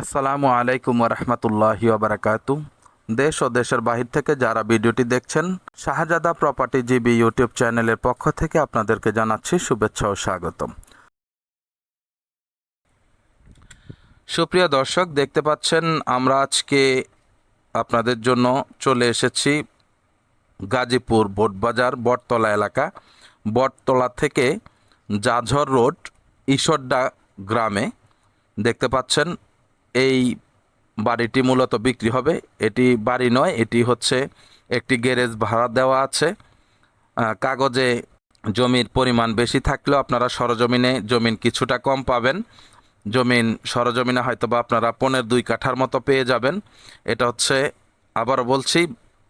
আসসালামু আলাইকুম রহমতুল্লাহি ওবরাকাতু। দেশ ও দেশের বাহির থেকে যারা ভিডিওটি দেখছেন, শাহজাদা প্রপার্টি জিবি ইউটিউব চ্যানেলের পক্ষ থেকে আপনাদেরকে জানাচ্ছি শুভেচ্ছা ও স্বাগতম। সুপ্রিয় দর্শক, দেখতে পাচ্ছেন, আমরা আজকে আপনাদের জন্য চলে এসেছি গাজীপুর বোটবাজার, বটতলা এলাকা। বটতলা থেকে জাঝর রোড ঈশ্বরডা গ্রামে। দেখতে পাচ্ছেন এই বাড়িটি মূলত বিক্রি হবে। এটি বাড়ি নয়, এটি হচ্ছে একটি গ্যারেজ ভাড়া দেওয়া আছে। কাগজে জমির পরিমাণ বেশি থাকলেও আপনারা সরজমিনে জমিন কিছুটা কম পাবেন। জমিন সরজমিনে হয়তো বা আপনারা পনেরো দুই কাঠার মতো পেয়ে যাবেন। এটা হচ্ছে আবার বলছি,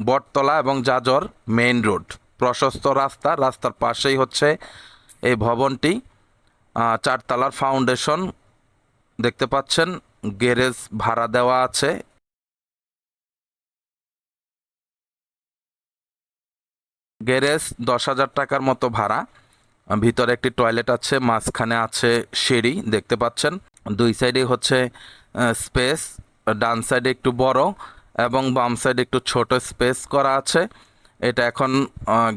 বটতলা এবং জাজর মেইন রোড। প্রশস্ত রাস্তা, রাস্তার পাশেই হচ্ছে এই ভবনটি। চারতলার ফাউন্ডেশন, দেখতে পাচ্ছেন। গ্যারেজ ভাড়া দেওয়া আছে। গ্যারেজ দশ হাজার টাকার মতো ভাড়া। ভিতরে একটি টয়লেট আছে, মাঝখানে আছে সিঁড়ি, দেখতে পাচ্ছেন। দুই সাইডে হচ্ছে স্পেস, ডান সাইডে একটু বড় এবং বাম সাইডে একটু ছোট স্পেস করা আছে। এটা এখন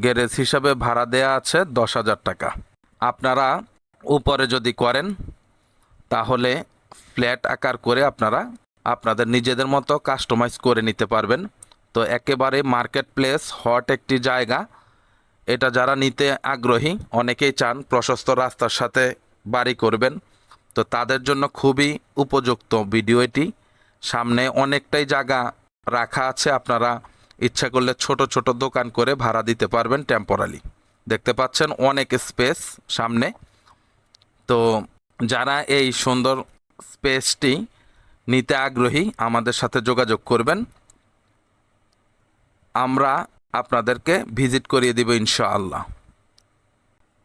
গ্যারেজ হিসাবে ভাড়া দেয়া আছে দশ হাজার টাকা। আপনারা উপরে যদি করেন, তাহলে ফ্ল্যাট আকার করে আপনারা আপনাদের নিজেদের মতো কাস্টমাইজ করে নিতে পারবেন। তো একেবারে মার্কেট প্লেস হট একটি জায়গা। এটা যারা নিতে আগ্রহী, অনেকেই চান প্রশস্ত রাস্তার সাথে বাড়ি করবেন। তো তাদের জন্য খুবই উপযুক্ত ভিডিও এটি। সামনে অনেকটাই জায়গা রাখা আছে, আপনারা ইচ্ছা করলে ছোট ছোট দোকান করে ভাড়া দিতে পারবেন টেম্পোরালি দেখতে পাচ্ছেন অনেক স্পেস সামনে। তো যারা এই সুন্দর স্পেসটি নিতে আগ্রহী আমাদের সাথে যোগাযোগ করবেন। আমরা আপনাদেরকে ভিজিট করিয়ে দিব ইনশাআল্লাহ।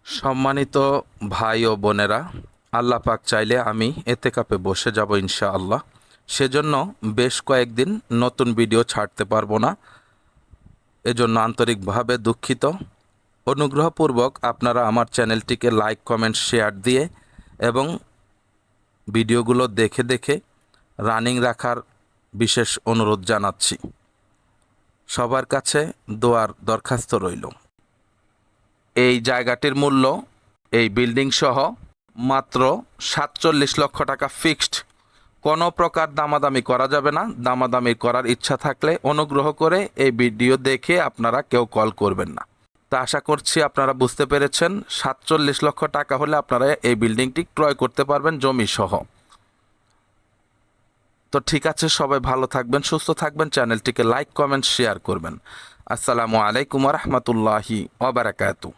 সম্মানিত ভাই ও বোনেরা, আল্লাহ পাক চাইলে আমি এতে কাপে বসে যাব ইনশাআল্লাহ। সেজন্য বেশ কয়েকদিন নতুন ভিডিও ছাড়তে পারব না। এজন্য আন্তরিকভাবে দুঃখিত। অনুগ্রহপূর্বক আপনারা আমার চ্যানেলটিকে লাইক, কমেন্ট, শেয়ার দিয়ে এবং ভিডিওগুলো দেখে দেখে রানিং রাখার বিশেষ অনুরোধ জানাচ্ছি। সবার কাছে দোয়ার দরখাস্ত রইল। এই জায়গাটির মূল্য এই বিল্ডিং সহ মাত্র সাতচল্লিশ লক্ষ টাকা ফিক্সড। কোনো প্রকার দামাদামি করা যাবে না। দামাদামি করার ইচ্ছা থাকলে অনুগ্রহ করে এই ভিডিও দেখে আপনারা কেউ কল করবেন না। তা আশা করছি আপনারা বুঝতে পেরেছেন, সাতচল্লিশ লক্ষ টাকা হলে আপনারা এই বিল্ডিংটি ক্রয় করতে পারবেন জমি সহ তো ঠিক আছে, সবাই ভালো থাকবেন, সুস্থ থাকবেন, চ্যানেলটিকে লাইক, কমেন্ট, শেয়ার করবেন। আসসালামু আলাইকুম রহমতুল্লাহি ওবরাকাতু